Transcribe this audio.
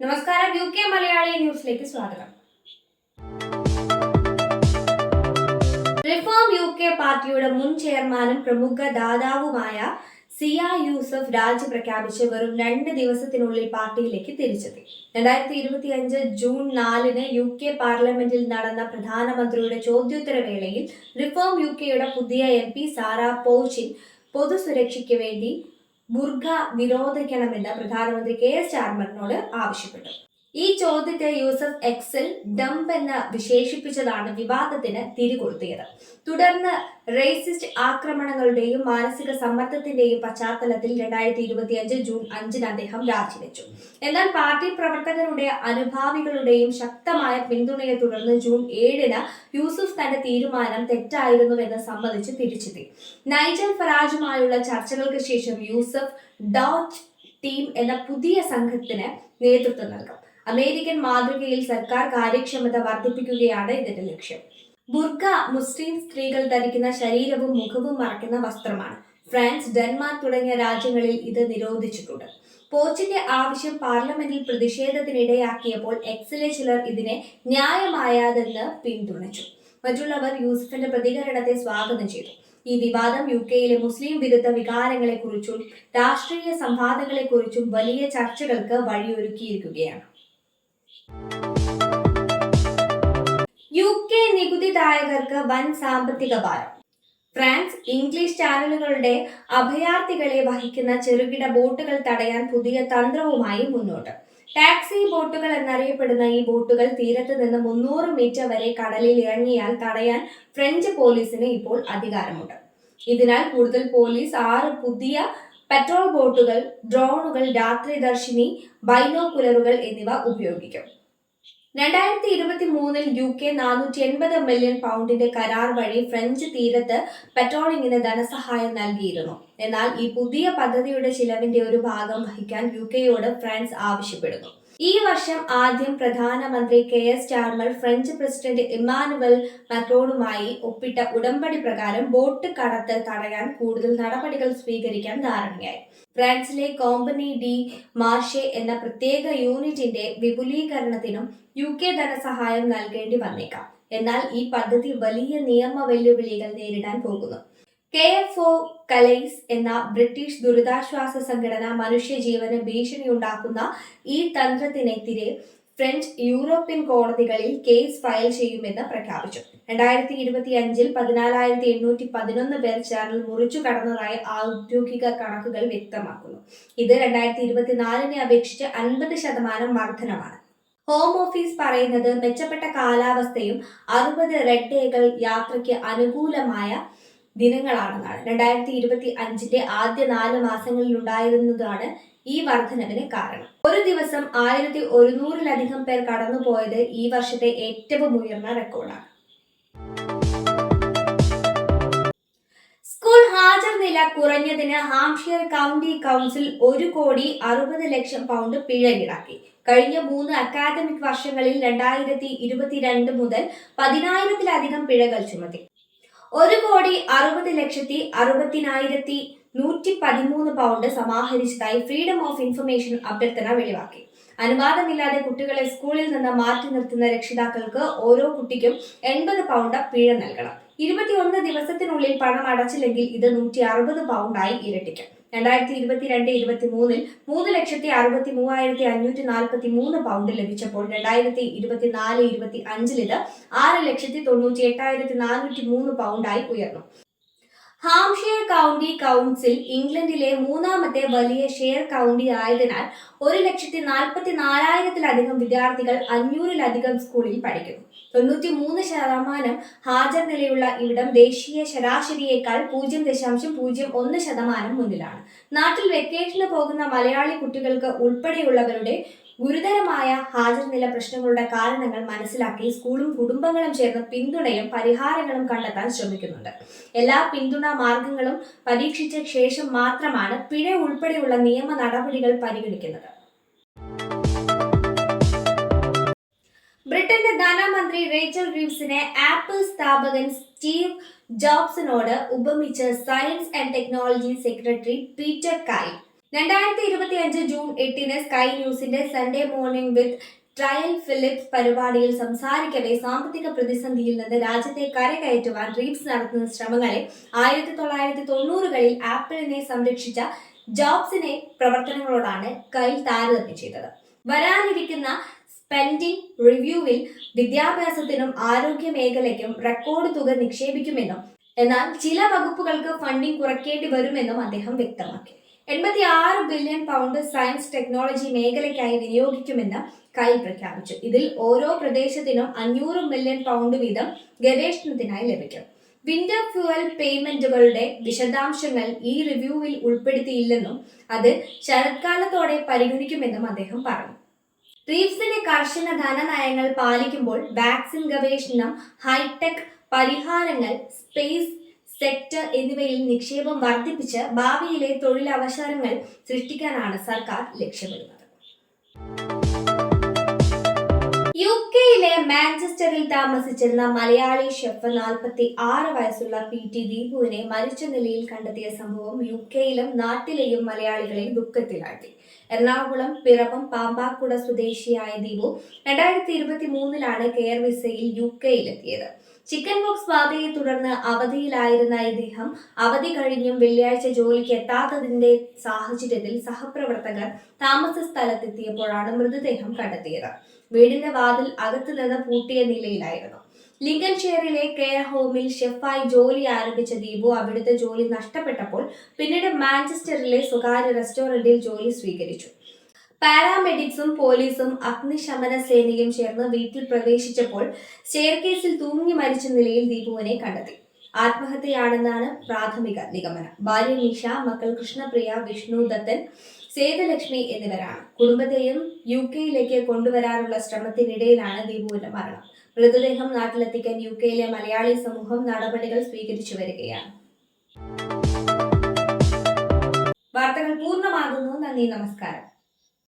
നമസ്കാരം U K Malayali ന്യൂസിലേക്ക് സ്വാഗതം. റിഫോം യു കെ പാർട്ടിയുടെ മുൻ ചെയർമാനും പ്രമുഖ ദാതാവുമായ സിയ യൂസഫ് രാജി പ്രഖ്യാപിച്ച് വെറും രണ്ട് ദിവസത്തിനുള്ളിൽ പാർട്ടിയിലേക്ക് തിരിച്ചെത്തി. രണ്ടായിരത്തി ഇരുപത്തി അഞ്ച് ജൂൺ നാലിന് യു കെ പാർലമെന്റിൽ നടന്ന പ്രധാനമന്ത്രിയുടെ ചോദ്യോത്തര വേളയിൽ റിഫോം യു കെയുടെ പുതിയ എം പി സാറ പോച്ചിൻ പൊതുസുരക്ഷയ്ക്ക് വേണ്ടി ബുർഖ നിരോധിക്കണമെന്ന് പ്രധാനമന്ത്രി കെ എസ് ചാർമറിനോട് ആവശ്യപ്പെട്ടു. ഈ ചോദ്യത്തെ യൂസഫ് എക്സൽ ഡംപ് എന്ന് വിശേഷിപ്പിച്ചതാണ് വിവാദത്തിന് തിരികൊളുത്തിയത് തുടർന്ന് റേസിസ്റ്റ് ആക്രമണങ്ങളുടെയും മാനസിക സമ്മർദ്ദത്തിന്റെയും പശ്ചാത്തലത്തിൽ രണ്ടായിരത്തി ഇരുപത്തി അഞ്ച് ജൂൺ അഞ്ചിന് അദ്ദേഹം രാജിവെച്ചു. എന്നാൽ പാർട്ടി പ്രവർത്തകരുടെ അനുഭാവികളുടെയും ശക്തമായ പിന്തുണയെ തുടർന്ന് ജൂൺ ഏഴിന് യൂസുഫ് തന്റെ തീരുമാനം തെറ്റായിരുന്നുവെന്ന് സമ്മതിച്ച് തിരിച്ചെത്തി. നൈജൽ ഫറാജുമായുള്ള ചർച്ചകൾക്ക് ശേഷം യൂസഫ് ഡോച്ച് ടീം എന്ന പുതിയ സംഘത്തിന് നേതൃത്വം നൽകും. അമേരിക്കൻ മാതൃകയിൽ സർക്കാർ കാര്യക്ഷമത വർദ്ധിപ്പിക്കുകയാണ് ഇതിന്റെ ലക്ഷ്യം. ബുർഖ മുസ്ലിം സ്ത്രീകൾ ധരിക്കുന്ന ശരീരവും മുഖവും മറയ്ക്കുന്ന വസ്ത്രമാണ്. ഫ്രാൻസ് ഡെൻമാർക്ക് തുടങ്ങിയ രാജ്യങ്ങളിൽ ഇത് നിരോധിച്ചിട്ടുണ്ട്. പോച്ചിന്റെ ആവശ്യം പാർലമെന്റിൽ പ്രതിഷേധത്തിനിടയാക്കിയപ്പോൾ എക്സിലെ ചിലർ ഇതിനെ ന്യായമായാതെന്ന് പിന്തുണച്ചു. മറ്റുള്ളവർ യൂസഫിന്റെ പ്രതികരണത്തെ സ്വാഗതം ചെയ്തു. ഈ വിവാദം യു കെയിലെ മുസ്ലിം വിരുദ്ധ വികാരങ്ങളെക്കുറിച്ചും രാഷ്ട്രീയ സംവാദങ്ങളെക്കുറിച്ചും വലിയ ചർച്ചകൾക്ക് വഴിയൊരുക്കിയിരിക്കുകയാണ്. യു കെ നികുതിദായകർക്ക് വൻ സാമ്പത്തിക ഭാരം. ഫ്രാൻസ് ഇംഗ്ലീഷ് ചാനലുകളുടെ അഭയാർത്ഥികളെ വഹിക്കുന്ന ചെറുകിട ബോട്ടുകൾ തടയാൻ പുതിയ തന്ത്രവുമായി മുന്നോട്ട്. ടാക്സി ബോട്ടുകൾ എന്നറിയപ്പെടുന്ന ഈ ബോട്ടുകൾ തീരത്ത് നിന്ന് മുന്നൂറ് മീറ്റർ വരെ കടലിൽ ഇറങ്ങിയാൽ തടയാൻ ഫ്രഞ്ച് പോലീസിന് ഇപ്പോൾ അധികാരമുണ്ട്. ഇതിനാൽ കൂടുതൽ പോലീസ് ആറ് പുതിയ പെട്രോൾ ബോട്ടുകൾ ഡ്രോണുകൾ രാത്രിദർശിനി ബൈനോക്കുലറുകൾ എന്നിവ ഉപയോഗിക്കും. രണ്ടായിരത്തി ഇരുപത്തി മൂന്നിൽ യു കെ നാനൂറ്റി എൺപത് മില്യൺ പൗണ്ടിന്റെ കരാർ വഴി ഫ്രഞ്ച് തീരത്ത് പെട്രോളിങ്ങിന് ധനസഹായം നൽകിയിരുന്നു. എന്നാൽ ഈ പുതിയ പദ്ധതിയുടെ ചിലവിന്റെ ഒരു ഭാഗം വഹിക്കാൻ യു കെയോട് ഫ്രാൻസ് ആവശ്യപ്പെടുന്നു. ഈ വർഷം ആദ്യം പ്രധാനമന്ത്രി Keir Starmer French president Emmanuel മക്രോണുമായി ഒപ്പിട്ട ഉടമ്പടി പ്രകാരം ബോട്ട് കടത്ത് തടയാൻ കൂടുതൽ നടപടികൾ സ്വീകരിക്കാൻ ധാരണയായി. ഫ്രാൻസിലെ കോമ്പനി ഡി മാർഷെ എന്ന പ്രത്യേക യൂണിറ്റിന്റെ വിപുലീകരണത്തിനും യു കെ ധനസഹായം നൽകേണ്ടി വന്നേക്കാം. എന്നാൽ ഈ പദ്ധതി വലിയ നിയമ വെല്ലുവിളികൾ നേരിടാൻ പോകുന്നു. കെ എഫ് ഒ കലൈസ് എന്ന ബ്രിട്ടീഷ് ദുരിതാശ്വാസ സംഘടന മനുഷ്യജീവന് ഭീഷണിയുണ്ടാക്കുന്ന ഈ തന്ത്രത്തിനെതിരെ ഫ്രഞ്ച് യൂറോപ്യൻ കോടതികളിൽ കേസ് ഫയൽ ചെയ്യുമെന്ന് പ്രഖ്യാപിച്ചു. രണ്ടായിരത്തി ഇരുപത്തി അഞ്ചിൽ പതിനാലായിരത്തി എണ്ണൂറ്റി പതിനൊന്ന് പേർ ചാനൽ മുറിച്ചു കടന്നതായി ഔദ്യോഗിക കണക്കുകൾ വ്യക്തമാക്കുന്നു. ഇത് രണ്ടായിരത്തി ഇരുപത്തിനാലിനെ അപേക്ഷിച്ച് അൻപത് ശതമാനം വർധനമാണ് ഹോം ഓഫീസ് പറയുന്നത് മെച്ചപ്പെട്ട കാലാവസ്ഥയും അറുപത് റെഡ് ഡേകൾ യാത്രയ്ക്ക് അനുകൂലമായ ദിനങ്ങളാണെന്നാണ്. രണ്ടായിരത്തി ഇരുപത്തി അഞ്ചിന്റെ ആദ്യ നാല് മാസങ്ങളിൽ ഉണ്ടായിരുന്നതാണ് ഈ വർധനവിന് കാരണം. ഒരു ദിവസം ആയിരത്തി ഒരുന്നൂറിലധികം പേർ കടന്നുപോയത് ഈ വർഷത്തെ ഏറ്റവും ഉയർന്ന റെക്കോർഡാണ്. സ്കൂൾ ഹാജർ നില കുറഞ്ഞതിന് ഹാംഷിയർ കൗണ്ടി കൗൺസിൽ ഒരു കോടി അറുപത് ലക്ഷം പൗണ്ട് പിഴ ഈടാക്കി കഴിഞ്ഞ മൂന്ന് അക്കാദമിക് വർഷങ്ങളിൽ രണ്ടായിരത്തി ഇരുപത്തിരണ്ട് മുതൽ പതിനായിരത്തിലധികം പിഴകൾ ചുമത്തി. ഒരു കോടി അറുപത് ലക്ഷത്തി അറുപത്തിനായിരത്തി നൂറ്റി പതിമൂന്ന് പൗണ്ട് സമാഹരിച്ചതായി ഫ്രീഡം ഓഫ് ഇൻഫർമേഷൻ അഭ്യർത്ഥന വെളിവാക്കി. അനുവാദമില്ലാതെ കുട്ടികളെ സ്കൂളിൽ നിന്ന് മാറ്റി നിർത്തുന്ന രക്ഷിതാക്കൾക്ക് ഓരോ കുട്ടിക്കും എൺപത് പൗണ്ട് പിഴ നൽകണം. ഇരുപത്തിയൊന്ന് ദിവസത്തിനുള്ളിൽ പണം അടച്ചില്ലെങ്കിൽ ഇത് നൂറ്റി അറുപത് പൗണ്ടായി ഇരട്ടിക്കും. രണ്ടായിരത്തി ഇരുപത്തിരണ്ട് ഇരുപത്തി മൂന്നിൽ മൂന്ന് ലക്ഷത്തി അറുപത്തി മൂവായിരത്തി അഞ്ഞൂറ്റി നാൽപ്പത്തി മൂന്ന് പൗണ്ട് ലഭിച്ചപ്പോൾ രണ്ടായിരത്തി ഇരുപത്തി അഞ്ചിൽ ഇത് ആറ് ലക്ഷത്തി തൊണ്ണൂറ്റി എട്ടായിരത്തി നാനൂറ്റി മൂന്ന് പൗണ്ടായി ഉയർന്നു. ഹാംഷെയർ കൗണ്ടി കൗൺസിൽ ഇംഗ്ലണ്ടിലെ മൂന്നാമത്തെ വലിയ ഷെയർ കൗണ്ടി ആയതിനാൽ ഒരു ലക്ഷത്തി നാൽപ്പത്തി നാലായിരത്തിലധികം വിദ്യാർത്ഥികൾ അഞ്ഞൂറിലധികം സ്കൂളിൽ പഠിക്കുന്നു. തൊണ്ണൂറ്റി മൂന്ന് ശതമാനം ഹാജർ നിലയുള്ള ഇവിടം ദേശീയ ശരാശരിയേക്കാൾ പൂജ്യം ദശാംശം പൂജ്യം ഒന്ന് ശതമാനം മുന്നിലാണ്. നാട്ടിൽ വെക്കേഷന് പോകുന്ന മലയാളി കുട്ടികൾക്ക് ഉൾപ്പെടെയുള്ളവരുടെ ഗുരുതരമായ ഹാജർ നില പ്രശ്നങ്ങളുടെ കാരണങ്ങൾ മനസ്സിലാക്കി സ്കൂളും കുടുംബങ്ങളും ചേർന്ന് പിന്തുണയും പരിഹാരങ്ങളും കണ്ടെത്താൻ ശ്രമിക്കുന്നുണ്ട്. എല്ലാ പിന്തുണാ മാർഗങ്ങളും പരീക്ഷിച്ച ശേഷം മാത്രമാണ് പിഴ ഉൾപ്പെടെയുള്ള നിയമ നടപടികൾ പരിഗണിക്കുന്നത്. ബ്രിട്ടന്റെ ധനമന്ത്രി റേച്ചൽ റീവ്സിനെ ആപ്പിൾ സ്ഥാപകൻ സ്റ്റീവ് ജോബ്സിനോട് ഉപമിച്ച് science and technology secretary Peter Kyle രണ്ടായിരത്തി ഇരുപത്തി അഞ്ച് ജൂൺ എട്ടിന് സ്കൈ ന്യൂസിന്റെ Sunday morning with Trevor Phillips പരിപാടിയിൽ സംസാരിക്കവേ സാമ്പത്തിക പ്രതിസന്ധിയിൽ നിന്ന് രാജ്യത്തെ കരകയറ്റുവാൻ റീപ്സ് നടത്തുന്ന ശ്രമങ്ങളെ ആയിരത്തി തൊള്ളായിരത്തി തൊണ്ണൂറുകളിൽ ആപ്പിളിനെ സംരക്ഷിച്ച ജോബ്സിനെ പ്രവർത്തനങ്ങളോടാണ് കൈ താരതമ്യം ചെയ്തത്. വരാനിരിക്കുന്ന സ്പെൻഡിംഗ് റിവ്യൂവിൽ വിദ്യാഭ്യാസത്തിനും ആരോഗ്യ മേഖലയ്ക്കും റെക്കോർഡ് തുക നിക്ഷേപിക്കുമെന്നും എന്നാൽ ചില വകുപ്പുകൾക്ക് ഫണ്ടിംഗ് കുറയ്ക്കേണ്ടി വരുമെന്നും അദ്ദേഹം വ്യക്തമാക്കി. എൺപത്തി ആറ് ബില്യൺ പൗണ്ട് സയൻസ് ടെക്നോളജി മേഖലയ്ക്കായി വിനിയോഗിക്കുമെന്ന് കൈ പ്രഖ്യാപിച്ചു. ഇതിൽ ഓരോ പ്രദേശത്തിനും അഞ്ഞൂറ് മില്യൺ പൗണ്ട് വീതം ഗവേഷണത്തിനായി ലഭിക്കും. വിന്റർ ഫ്യൂവൽ പേയ്മെന്റുകളുടെ വിശദാംശങ്ങൾ ഈ റിവ്യൂവിൽ ഉൾപ്പെടുത്തിയില്ലെന്നും അത് ശരത്കാലത്തോടെ പരിഗണിക്കുമെന്നും അദ്ദേഹം പറഞ്ഞു. റീഫ്സിന്റെ കർശന ധനനയങ്ങൾ പാലിക്കുമ്പോൾ വാക്സിൻ ഗവേഷണം ഹൈടെക് പരിഹാരങ്ങൾ സ്പേസ് സെക്ടർ എന്നിവയിൽ നിക്ഷേപം വർദ്ധിപ്പിച്ച് ഭാവിയിലെ തൊഴിലവസരങ്ങൾ സൃഷ്ടിക്കാനാണ് സർക്കാർ ലക്ഷ്യമിടുന്നത്. യു കെയിലെ മാഞ്ചസ്റ്ററിൽ താമസിച്ചിരുന്ന മലയാളി ഷെഫ് നാൽപ്പത്തി ആറ് വയസ്സുള്ള പി ടി ദീപുവിനെ മരിച്ച നിലയിൽ കണ്ടെത്തിയ സംഭവം യു കെയിലും നാട്ടിലെയും മലയാളികളെ ദുഃഖത്തിലാഴ്ത്തി. എറണാകുളം പിറവം പാമ്പാക്കുട സ്വദേശിയായ ദീപു രണ്ടായിരത്തി ഇരുപത്തി മൂന്നിലാണ് കെയർ വിസയിൽ യു കെയിലെത്തിയത് ചിക്കൻ ബോക്സ് ബാധയെ തുടർന്ന് അവധിയിലായിരുന്ന ഇദ്ദേഹം അവധി കഴിഞ്ഞും വെള്ളിയാഴ്ച ജോലിക്ക് എത്താത്തതിന്റെ സാഹചര്യത്തിൽ സഹപ്രവർത്തകർ താമസ സ്ഥലത്തെത്തിയപ്പോഴാണ് മൃതദേഹം കണ്ടെത്തിയത്. വീടിന്റെ വാതിൽ അകത്തു നിന്ന് പൂട്ടിയ നിലയിലായിരുന്നു. ലിങ്കൻഷെയറിലെ കെയർ ഹോമിൽ ഷെഫായി ജോലി ആരംഭിച്ച ദീപു അവിടുത്തെ ജോലി നഷ്ടപ്പെട്ടപ്പോൾ പിന്നീട് മാഞ്ചസ്റ്ററിലെ സ്വകാര്യ റെസ്റ്റോറന്റിൽ ജോലി സ്വീകരിച്ചു. പാരാമെഡിക്സും പോലീസും അഗ്നിശമന സേനയും ചേർന്ന് വീട്ടിൽ പ്രവേശിച്ചപ്പോൾ സ്റ്റെയർകേസിൽ തൂങ്ങി മരിച്ച നിലയിൽ ദീപുവിനെ കണ്ടെത്തി. ആത്മഹത്യയാണെന്നാണ് പ്രാഥമിക നിഗമനം. ഭാര്യ നിഷ മക്കൾ കൃഷ്ണപ്രിയ വിഷ്ണു ദത്തൻ സേതുലക്ഷ്മി എന്നിവരാണ്. കുടുംബത്തെയും യു കെയിലേക്ക് കൊണ്ടുവരാനുള്ള ശ്രമത്തിനിടയിലാണ് ദീപുവിന്റെ മരണം. മൃതദേഹം നാട്ടിലെത്തിക്കാൻ യു കെയിലെ മലയാളി സമൂഹം നടപടികൾ സ്വീകരിച്ചു വരികയാണ്. വാർത്തകൾ പൂർണമാകുന്നു. നന്ദി നമസ്കാരം.